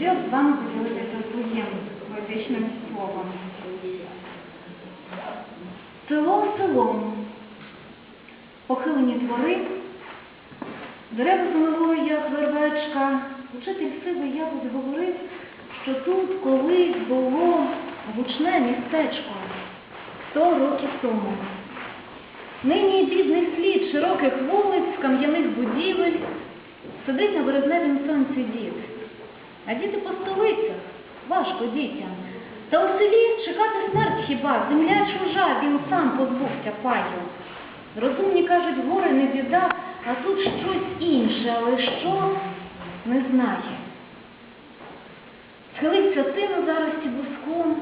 хотіла б з вами поділитися своїм поетичним словом. Село селом, похилені двори, дерева замилує, як вервечка. Учитель сивий якось говорив, що тут колись було гучне містечко сто років тому. Нині бідний слід широких вулиць, кам'яних будівель, сидить на березневім сонці дід. А діти по столицях важко дітям. Та у селі чекати смерть хіба, земля чужа, він сам позбувся паю. Розумні кажуть, горе не біда, а тут щось інше, але що не знає. Схилився ти на зарості буском,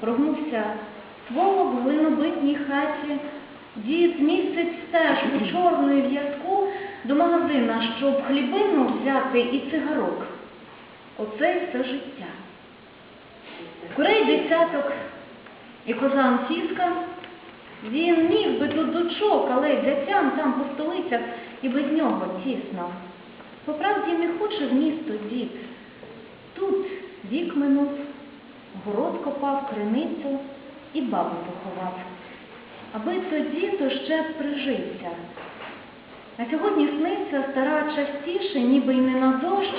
прогнувся ствол в глинобитній хаті, дід місяць стежку чорної в'язку до магазина, щоб хлібину взяти і цигарок. Оце й все життя. Курей десяток і коза Антіска. Він міг би тут дочок, але дятям там по столицях і без нього тісно. По правді не хоче в місто дід. Тут вік минув, город копав, криницю і бабу поховав. Аби тоді, то ще прижився. А сьогодні сниться стара частіше, ніби й не на дощ,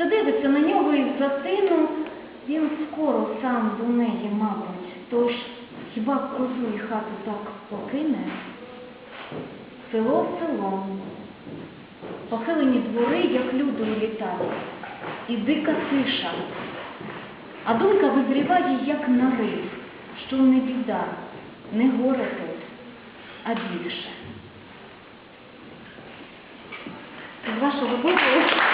та дивиться на нього із затину, він скоро сам до неї, мабуть, тож хіба козу і хату так покине? Село селом, похилені двори, як люди улітають, і дика тиша. А думка визріває, як нарив, що не біда, не горе тут, а більше. З вашого дозволу